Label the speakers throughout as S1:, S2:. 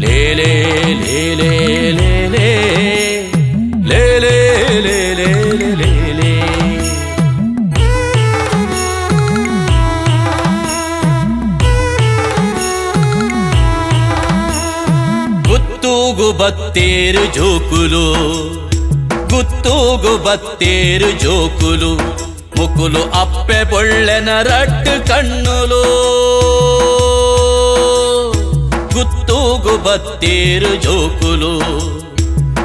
S1: lele lele lele గుత్తూగు బత్తేరు జోకులు గుత్తూగు బత్తేరు జోకులు ముకులు అప్పె పొళ్ళెన రట్టు కన్నులు గుత్తూగు బత్తేరు జోకులు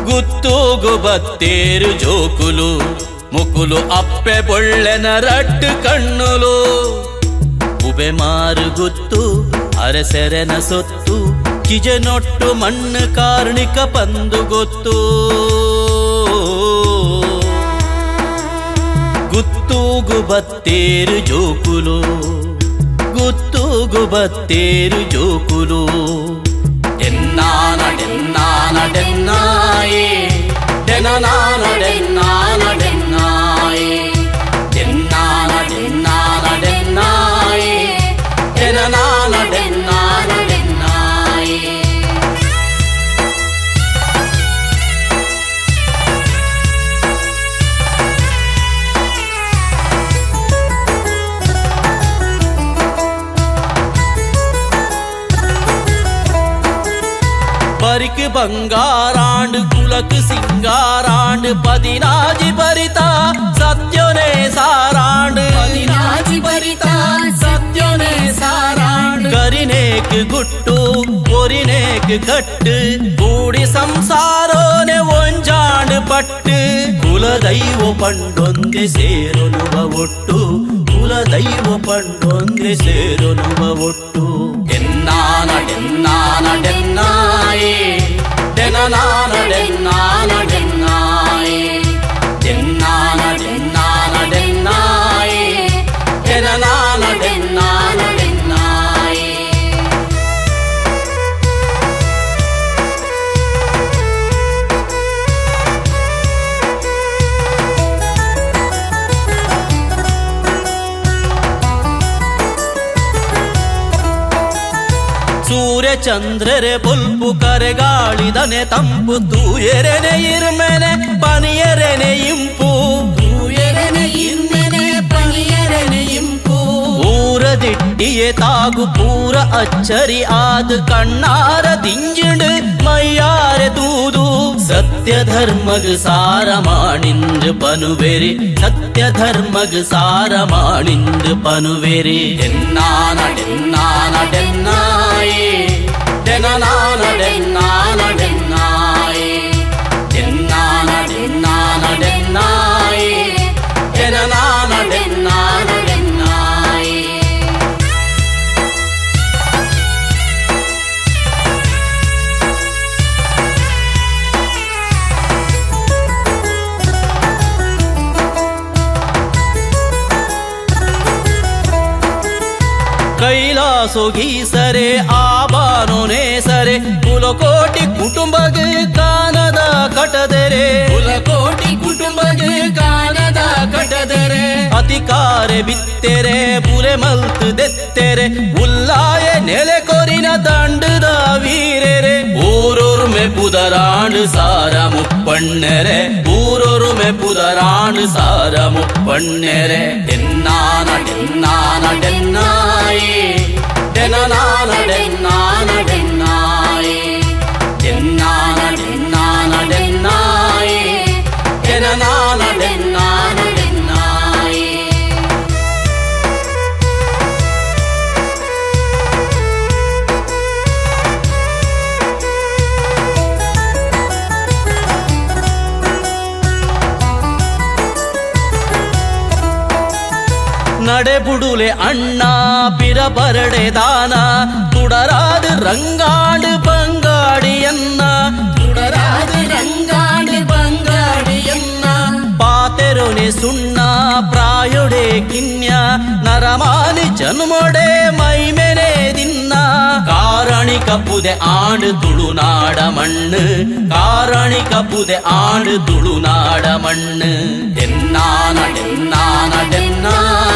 S1: గుత్తూగు బత్తేరు జోకులు ముకులు అప్పె పొళ్ళెన రట్టు కన్నులు ಉಬೆ ಮಾರು ಗೊತ್ತು ಅರಸೆರೆನ ಸೊತ್ತು ಕಿಜನೊಟ್ಟು ಮಣ್ಣು ಕಾರ್ಣಿಕ ಪಂದು ಗೊತ್ತು ಗುತ್ತೂಗು ಬತ್ತೇರು ಜೋಕುಲು ಗುತ್ತೂಗು ಬತ್ತೇರು ಜೋಕುಲು ಡೆನ್ನಾನ ಡೆನ್ನಾನ ಡೆನ್ನಾಯೇ ಡೆನನಾನ ಡೆನ್ನಾನ பரிக்கு பங்காராண்டு குலக்கு சிங்காராண்டு பதினாஜி பரிதா சத்யோனே சாராண்டு
S2: பதினாஜி பரிதா சத்யோனே சாராண்டு
S1: கரிநேக்கு குட்டு பொறிநேக்கு கட்டு கூடி ಸಂಸಾರೋನೆ ಒಂಜಾಂಡು ಪಟ್ಟು ಕುಲದೈವ ಪಂಡೊಂದೆ ಸೇರೊನುವ ಒಟ್ಟು ಕುಲದೈವ ಪಂಡೊಂದೆ ಸೇರೊನುವ ಒಟ್ಟು ಎನ್ನಾನ ಸೂರ್ಯಚಂದ್ರರೆ ಪುಲ್ಪು ಕರೆಗಾಳಿದನೆ ತಂಪು ತೂಯರೆನೆ ಇರ್ಮೆನೆ ಪನಿಯರೆನೆ ಇಂಪು திட்டியே தாகு பூர அச்சரி ஆது கண்ணார திஞ்சிடு மையார தூது சத்திய தர்மகு சாரமாணின்று பனுவெறி சத்திய தர்மகு சாரமாணின்று பனுவெறி என்னான டென்னான டென்னாயே டெனான ಕೈಲಾಸೋ ಗೀಸರೆ ಆ ಸರೆ ಕುಲಕೋಟಿ ಕುಟುಂಬಗೆ ಗಾನದ ಕಟದರೆ.
S2: ಕುಲಕೋಟಿ ಕುಟುಂಬಗೆ ಗಾನದ ಕಟದರೆ.
S1: ಅಧಿಕಾರ ಬಿತ್ತೆರೆ ಬುಲೆ ಮಲ್ತ ದೆತ್ತೆರೆ ಬುಲ್ಲಾ പുതറാണ് സാരമു പെണ്ണരെ ഊരൊരുമെ പുതറാണ് സാരമു പെണ്ണരെ എന്നാനടെന്നാനടെന്നായി ഡെനാനടെന്നാ ನಾಡೆ അണ്ണാ ಅಣ್ಣ ಪಿರ ಪರಡೆ ದಾನ തുടരാത് റങ്കാട് പങ്കാടി എന്ന.
S2: തുടരാത് റങ്കാട് പങ്കാടി
S1: എന്ന. പാത്തരോനെ സുണ്ണ പ്രായുടെ കിന്യ. നരമാന് ജന്മോടെ മൈമനെ തിന്ന. കാരണി കപ്പുതെ ആണ് തുളുനാട മണ്ണ്. കാരണി കപ്പുതെ ആണ് തുളുനാട മണ്ണ്. എന്നാ നടന്നാ നടന്നാ.